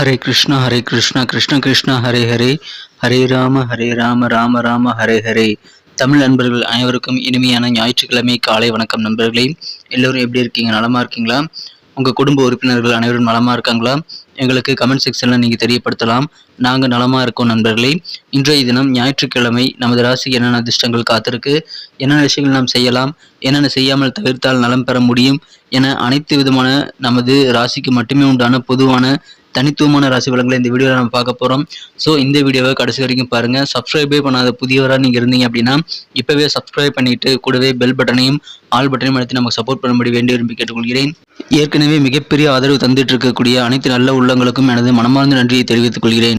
ஹரே கிருஷ்ணா ஹரே கிருஷ்ணா கிருஷ்ண கிருஷ்ணா ஹரே ஹரே ஹரே ராம ஹரே ராம ராம ராம ஹரே ஹரே தமிழ் நண்பர்கள் அனைவருக்கும் இனிமையான ஞாயிற்றுக்கிழமை காலை வணக்கம் நண்பர்களே. எல்லோரும் எப்படி இருக்கீங்க? நலமாக இருக்கீங்களா? உங்கள் குடும்ப உறுப்பினர்கள் அனைவரும் நலமாக இருக்காங்களா? எங்களுக்கு கமெண்ட் செக்ஷனில் நீங்கள் தெரியப்படுத்தலாம். நாங்கள் நலமாக இருக்கோம் நண்பர்களே. இன்றைய தினம் ஞாயிற்றுக்கிழமை நமது ராசிக்கு என்னென்ன அதிர்ஷ்டங்கள் காத்திருக்கு? என்னென்ன விஷயங்கள் நாம் செய்யலாம்? என்னென்ன செய்யாமல் தவிர்த்தால் நலம் பெற முடியும்? என அனைத்து விதமான நமது ராசிக்கு மட்டுமே உண்டான பொதுவான தனித்துவமான ராசி பலன்களை இந்த வீடியோவில் நம்ம பார்க்க போகிறோம் ஸோ இந்த வீடியோவை கடைசி வரைக்கும் பாருங்கள் சப்ஸ்கிரைபே பண்ணாத புதியவராக நீங்கள் இருந்தீங்க அப்படின்னா இப்போவே சப்ஸ்கிரைப் பண்ணிட்டு கூடவே பெல் பட்டனையும் ஆல் பட்டனையும் அழைத்து நமக்கு சப்போர்ட் பண்ணும்படி வேண்டி விரும்பி கேட்டுக்கொள்கிறேன். ஏற்கனவே மிகப்பெரிய ஆதரவு தந்துட்டு இருக்கக்கூடிய அனைத்து நல்ல உள்ளங்களுக்கும் எனது மனமார்ந்த நன்றியை தெரிவித்துக் கொள்கிறேன்.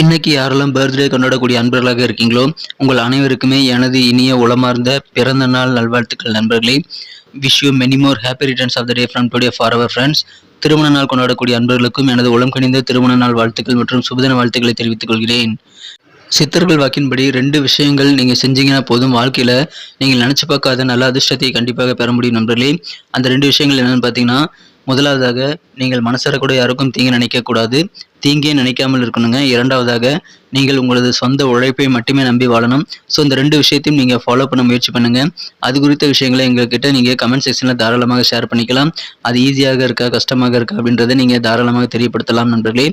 இன்னைக்கு யாரெல்லாம் பர்த்டே கொண்டாடக்கூடிய அன்பர்களாக இருக்கீங்களோ உங்கள் அனைவருக்குமே எனது இனிய உளமார்ந்த பிறந்த நாள் நல்வாழ்த்துக்கள் நண்பர்களே. Wish you many more happy returns of the day from today for our friends திருமண நாள் கொண்டாடக்கூடிய அன்பர்களுக்கும் எனது உளம் கணிந்த திருமண நாள் வாழ்த்துக்கள் மற்றும் சுபதின வாழ்த்துக்களை தெரிவித்துக் கொள்கிறேன். சித்தர்கள் வாக்கின்படி ரெண்டு விஷயங்கள் நீங்கள் செஞ்சீங்கன்னா போதும். வாழ்க்கையில் நீங்கள் நினச்சி பார்க்காத நல்ல அதிர்ஷ்டத்தை கண்டிப்பாக பெற முடியும் நண்பர்களே. அந்த ரெண்டு விஷயங்கள் என்னென்னு பார்த்தீங்கன்னா முதலாவதாக நீங்கள் மனசார கூட யாருக்கும் தீங்கு நினைக்கக்கூடாது தீங்கே நினைக்காமல் இருக்கணுங்க. இரண்டாவதாக நீங்கள் உங்களது சொந்த உழைப்பை மட்டுமே நம்பி வாழணும். ஸோ இந்த ரெண்டு விஷயத்தையும் நீங்கள் ஃபாலோ பண்ண முயற்சி பண்ணுங்கள் அது குறித்த விஷயங்களை எங்ககிட்ட நீங்கள் கமெண்ட் செக்ஷனில் தாராளமாக ஷேர் பண்ணிக்கலாம். அது ஈஸியாக இருக்கா கஷ்டமாக இருக்கா அப்படின்றத நீங்கள் தாராளமாக தெரியப்படுத்தலாம் நண்பர்களே.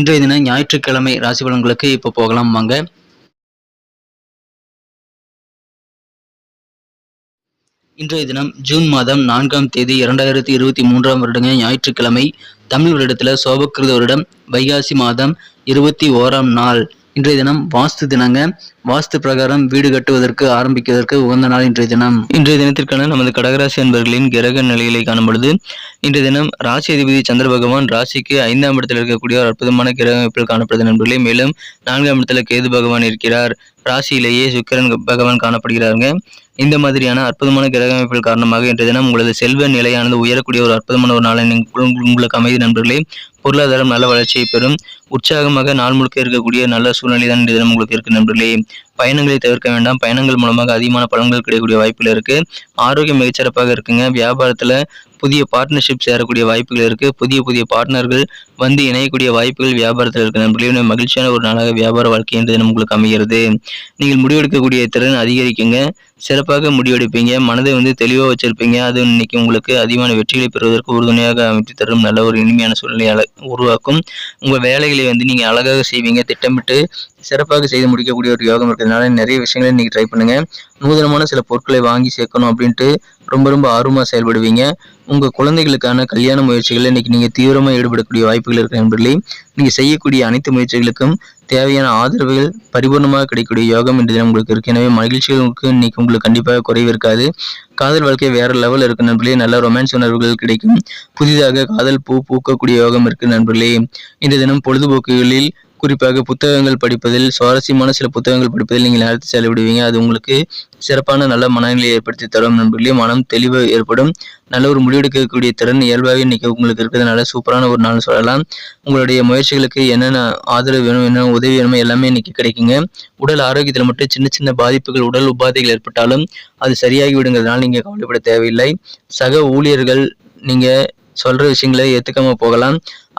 இன்றைய தினம் ஞாயிற்றுக்கிழமை ராசி பலன்களுக்கு இப்போ போகலாம் வாங்க. இன்றைய தினம் ஜூன் மாதம் நான்காம் தேதி இரண்டாயிரத்தி இருபத்தி மூன்றாம் வருடங்க ஞாயிற்றுக்கிழமை தமிழ் வருடத்தில் சோபக்கிருத வருடம் வைகாசி மாதம் இருபத்தி ஓராம் நாள். இன்றைய தினம் வாஸ்து தினங்க. வாஸ்து பிரகாரம் வீடு கட்டுவதற்கு ஆரம்பிப்பதற்கு உகந்த நாள் இன்றைய தினம். இன்றைய தினத்திற்கான நமது கடகராசி அன்பர்களின் கிரக நிலைகளை காணப்படுது இன்றைய தினம் ராசி அதிபதி சந்திர பகவான் ராசிக்கு ஐந்தாம் இடத்தில் இருக்கக்கூடிய ஒரு அற்புதமான கிரக அமைப்பில் காணப்படுது நண்பர்களே. மேலும் நான்காம் இடத்துல கேது பகவான் இருக்கிறார். ராசியிலேயே சுக்கிரன் பகவான் காணப்படுகிறாருங்க. இந்த மாதிரியான அற்புதமான கிரக அமைப்புகள் காரணமாக இன்றைய தினம் உங்களது செல்வ நிலையானது உயரக்கூடிய ஒரு அற்புதமான ஒரு நாளை உங்களுக்கு அமைதி நண்பர்களே பொருளாதாரம் நல்ல வளர்ச்சியை பெறும் உற்சாகமாக நாள் முழுக்க இருக்கக்கூடிய நல்ல சூழ்நிலை தான் இன்றைய தினம் உங்களுக்கு இருக்கு நண்பர்களே. பயணங்களை தவிர்க்க வேண்டாம். பயணங்கள் மூலமாக அதிகமான பலன்கள் கிடைக்கக்கூடிய வாய்ப்புகள் இருக்கு. ஆரோக்கியம் மிகச்சிறப்பாக இருக்குங்க. வியாபாரத்துல புதிய பார்ட்னர்ஷிப் சேரக்கூடிய வாய்ப்புகள் இருக்கு. புதிய புதிய பார்ட்னர்கள் வந்து இணையக்கூடிய வாய்ப்புகள் வியாபாரத்தில் இருக்கு. நண்பர்களே மகிழ்ச்சியான ஒரு நாளாக வியாபார வாழ்க்கை என்று தினம் உங்களுக்கு அமைகிறது. நீங்கள் முடிவெடுக்கக்கூடிய திறன் அதிகரிக்குங்க. சிறப்பாக முடிவெடுப்பீங்க. மனதை வந்து தெளிவாக வச்சிருப்பீங்க. அது இன்னைக்கு உங்களுக்கு அதிகமான வெற்றிகளை பெறுவதற்கு உறுதுணையாக அமைத்து தரும். நல்ல ஒரு இனிமையான சூழ்நிலை உருவாக்கும். உங்கள் வேலைகளை வந்து நீங்கள் அழகாக செய்வீங்க. திட்டமிட்டு சிறப்பாக செய்து முடிக்கக்கூடிய ஒரு யோகம் இருக்கிறதுனால நிறைய விஷயங்களை இன்னைக்கு ட்ரை பண்ணுங்க. நூதனமான சில பொருட்களை வாங்கி சேர்க்கணும் அப்படின்ட்டு ரொம்ப ரொம்ப ஆர்வமாக செயல்படுவீங்க. உங்கள் குழந்தைகளுக்கான கல்யாண முயற்சிகளில் இன்னைக்கு நீங்கள் தீவிரமாக ஈடுபடக்கூடிய வாய்ப்புகள் இருக்கு நண்பர்களே. நீங்கள் செய்யக்கூடிய அனைத்து முயற்சிகளுக்கும் தேவையான ஆதரவுகள் பரிபூர்ணமாக கிடைக்கக்கூடிய யோகம் இன்று தினம் உங்களுக்கு இருக்கு. எனவே மகிழ்ச்சிகளுக்கு இன்னைக்கு உங்களுக்கு கண்டிப்பாக குறைவு இருக்காது. காதல் வாழ்க்கை வேற லெவல் இருக்கு நண்பர்களே. நல்ல ரொமான்ஸ் உணர்வுகள் கிடைக்கும். புதிதாக காதல் பூ பூக்கக்கூடிய யோகம் இருக்கு நண்பர்களே. இன்றைய தினம் பொழுதுபோக்குகளில் குறிப்பாக புத்தகங்கள் படிப்பதில் சுவாரஸ்யமான சில புத்தகங்கள் படிப்பதில் நீங்கள் நேரத்தை செலவிடுவீங்க. அது உங்களுக்கு சிறப்பான நல்ல மனநிலையை ஏற்படுத்தி தரும் நண்பர்களே. மனம் தெளிவு ஏற்படும். நல்ல ஒரு முடிவெடுக்கக்கூடிய திறன் இயல்பாகவே இன்னைக்கு உங்களுக்கு இருக்கிறதுனால சூப்பரான ஒரு நாள் சொல்லலாம். உங்களுடைய முயற்சிகளுக்கு என்னென்ன ஆதரவு வேணும் என்ன உதவி வேணுமோ எல்லாமே இன்னைக்கு கிடைக்குங்க. உடல் ஆரோக்கியத்தில் மட்டும் சின்ன சின்ன பாதிப்புகள் உடல் உபாதைகள் ஏற்பட்டாலும் அது சரியாகி விடுங்கிறதுனால நீங்கள் கவலைப்பட தேவையில்லை. சக ஊழியர்கள் நீங்கள் சொல்கிற விஷயங்களை ஏற்றுக்காமல் போகலாம்.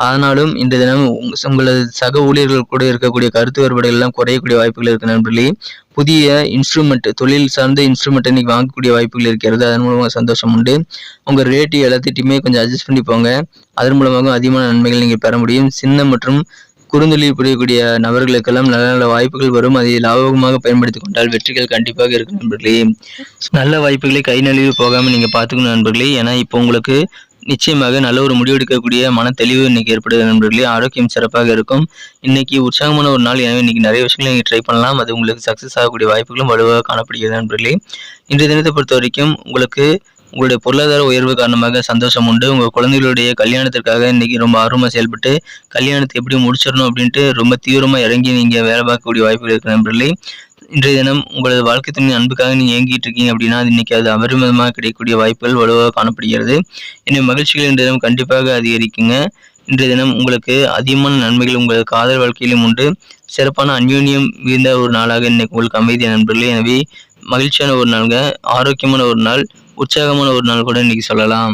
ஆனாலும் இந்த தினம் உங்களது சக ஊழியர்கள் கூட இருக்கக்கூடிய கருத்து வேறுபாடுகள் எல்லாம் குறையக்கூடிய வாய்ப்புகள் இருக்கு நண்பர்களே. புதிய இன்ஸ்ட்ருமெண்ட் தொழில் சார்ந்த இன்ஸ்ட்ருமெண்ட் இன்னைக்கு வாங்கக்கூடிய வாய்ப்புகள் இருக்கிறது. அதன் மூலமாக சந்தோஷம் உண்டு. உங்கள் ரேட்டு எல்லாத்திட்டையுமே கொஞ்சம் அட்ஜஸ்ட் பண்ணி போங்க. அதன் மூலமாக அதிகமான நன்மைகள் நீங்கள் பெற முடியும். சின்ன மற்றும் குறுந்தொழில் புரியக்கூடிய நபர்களுக்கெல்லாம் நல்ல நல்ல வாய்ப்புகள் வரும். அதை லாபகமாக பயன்படுத்திக் கொண்டால் வெற்றிகள் கண்டிப்பாக இருக்கும் நண்பர்களே. நல்ல வாய்ப்புகளை கை நழுவி போகாமல் நீங்கள் பார்த்துக்கணும் நண்பர்களே. ஏன்னா இப்போ உங்களுக்கு நிச்சயமாக நல்ல ஒரு முடிவெடுக்கக்கூடிய மன தெளிவு இன்னைக்கு ஏற்படுது நண்பர்களே. ஆரோக்கியம் சிறப்பாக இருக்கும். இன்னைக்கு உற்சாகமான ஒரு நாள். எனவே இன்னைக்கு நிறைய விஷயங்களை நீங்கள் ட்ரை பண்ணலாம். அது உங்களுக்கு சக்ஸஸ் ஆகக்கூடிய வாய்ப்புகளும் வலுவாக காணப்படுகிறது நண்பர்களே. இன்றைய தினத்தை பொறுத்த வரைக்கும் உங்களுக்கு உங்களுடைய பொருளாதார உயர்வு காரணமாக சந்தோஷம் உண்டு. உங்கள் குழந்தைகளுடைய கல்யாணத்திற்காக இன்னைக்கு ரொம்ப ஆர்வமாக செயல்பட்டு கல்யாணத்தை எப்படி முடிச்சிடணும் அப்படின்ட்டு ரொம்ப தீவிரமாக இறங்கி நீங்கள் வேலை பார்க்கக்கூடிய வாய்ப்புகள் இருக்கிற நண்பர்களே. இன்றைய தினம் உங்களது வாழ்க்கை துணை அன்புக்காக நீங்கள் இயங்கிட்டு இருக்கீங்க அப்படின்னா அது இன்னைக்கு அது அபரிமிதமாக கிடைக்கக்கூடிய வாய்ப்புகள் வலுவாக காணப்படுகிறது. என்னை மகிழ்ச்சிகள் இன்றைய தினம் கண்டிப்பாக அதிகரிக்குங்க. இன்றைய தினம் உங்களுக்கு அதிகமான நன்மைகள் உங்களது காதல் வாழ்க்கையிலும் உண்டு. சிறப்பான அந்யோன்யம் மிகுந்த ஒரு நாளாக இன்னைக்கு உங்களுக்கு அமைதிய நண்பர்களே. எனவே மகிழ்ச்சியான ஒரு நாளுங்க. ஆரோக்கியமான ஒரு நாள். உற்சாகமான ஒரு நாள் கூட இன்னைக்கு சொல்லலாம்.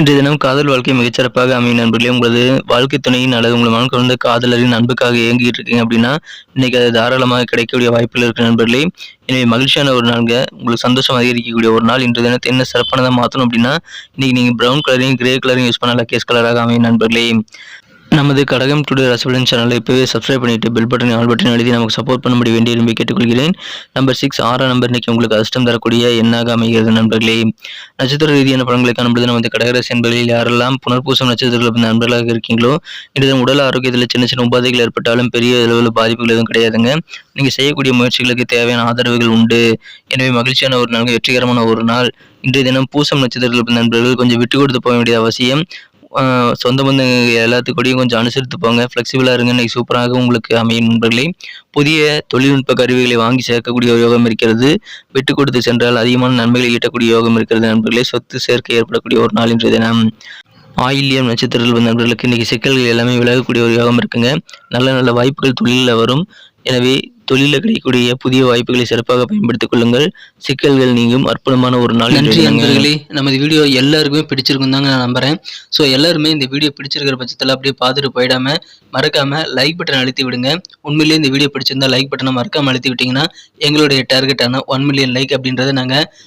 இன்றைய தினம் காதல் வாழ்க்கை மிகச்சிறப்பாக அமையும் நண்பர்களே உங்களது வாழ்க்கை துணையின் அல்லது உங்கள் மனம் கலந்த காதலரின் அன்புக்காக இயங்கிட்டு இருக்கீங்க அப்படின்னா இன்னைக்கு அது தாராளமாக கிடைக்கக்கூடிய வாய்ப்புகள் இருக்கு நண்பர்களே. எனவே மகிழ்ச்சியான ஒரு நாள்ங்க. உங்களுக்கு சந்தோஷம் அதிகரிக்கக்கூடிய ஒரு நாள். இன்றைய தினத்தை என்ன சிறப்பானதாக மாற்றணும் அப்படின்னா இன்னைக்கு நீங்கள் ப்ரௌன் கலரையும் கிரே கலரையும் யூஸ் பண்ண கேஸ் கலராக அமையும் நண்பர்களே. நமது கடகம் டுடே ரசபலன் சேனலை இப்போவே சப்ஸ்கிரைப் பண்ணிட்டு பெல் பட்டன் ஆல் பட்டன் எழுதி நமக்கு சப்போர்ட் பண்ணும்படி வேண்டிய விரும்பி கேட்டுக்கொள்கிறேன். நம்பர் சிக்ஸ் ஆறாம் நம்பர் இன்னைக்கு உங்களுக்கு அதிர்ஷ்டம் தரக்கூடிய எண்ணாக அமைகிறது நண்பர்களே? நட்சத்திர ரீதியான படங்களை காணும்பொழுது நமது கடகராசி என்பதில் யாரெல்லாம் புனர்பூசம் நட்சத்திரத்தில் நண்பர்களாக இருக்கீங்களோ இன்றைய உடல் ஆரோக்கியத்தில் சின்ன சின்ன உபாதைகள் ஏற்பட்டாலும் பெரிய அளவில் பாதிப்புகள் எதுவும் கிடையாதுங்க. நீங்கள் செய்யக்கூடிய முயற்சிகளுக்கு தேவையான ஆதரவுகள் உண்டு. எனவே மகிழ்ச்சியான ஒரு நாள் வெற்றிகரமான ஒரு நாள். இன்றைய தினம் பூசம் நட்சத்திரத்தில் நண்பர்கள் கொஞ்சம் விட்டு கொடுத்து போக வேண்டியது அவசியம். சொந்த பந்தங்க எல்லாத்துக்கூடயும் கொஞ்சம் அனுசரித்து போங்க ஃப்ளெக்சிபிளாக இருங்க. இன்னைக்கு சூப்பராக உங்களுக்கு அமையும் நண்பர்களே. புதிய தொழில்நுட்ப கருவிகளை வாங்கி சேர்க்கக்கூடிய ஒரு யோகம் இருக்கிறது. விட்டு கொடுத்து சென்றால் அதிகமான நன்மைகளை ஈட்டக்கூடிய யோகம் இருக்கிறது நண்பர்களே. சொத்து சேர்க்கை ஏற்படக்கூடிய ஒரு நாள் இன்றைய தினம். ஆயில்யம் நட்சத்திரத்தில் வந்தவர்களுக்கு இன்றைக்கி சிக்கல்கள் எல்லாமே விலகக்கூடிய ஒரு யோகம் இருக்குங்க. நல்ல நல்ல வாய்ப்புகள் தொழிலில் வரும். எனவே தொழிலில் கிடைக்கக்கூடிய புதிய வாய்ப்புகளை சிறப்பாக பயன்படுத்திக் கொள்ளுங்கள். சிக்கல்கள் நீங்கும். அற்புதமான ஒரு நாள் நன்றி நண்பர்களே. நமது வீடியோ எல்லாருக்குமே பிடிச்சிருக்கும் தாங்க நான் நம்புறேன். ஸோ எல்லாருமே இந்த வீடியோ பிடிச்சிருக்கிற பட்சத்தில் அப்படியே பார்த்துட்டு போயிடாம மறக்காம லைக் பட்டன் அழுத்தி விடுங்க. உண்மையிலேயே இந்த வீடியோ பிடிச்சிருந்தா லைக் பட்டனை மறக்காம அழுத்தி விட்டீங்கன்னா எங்களுடைய டார்கெட்டான ஒன் மில்லியன் லைக் அப்படின்றத நாங்கள்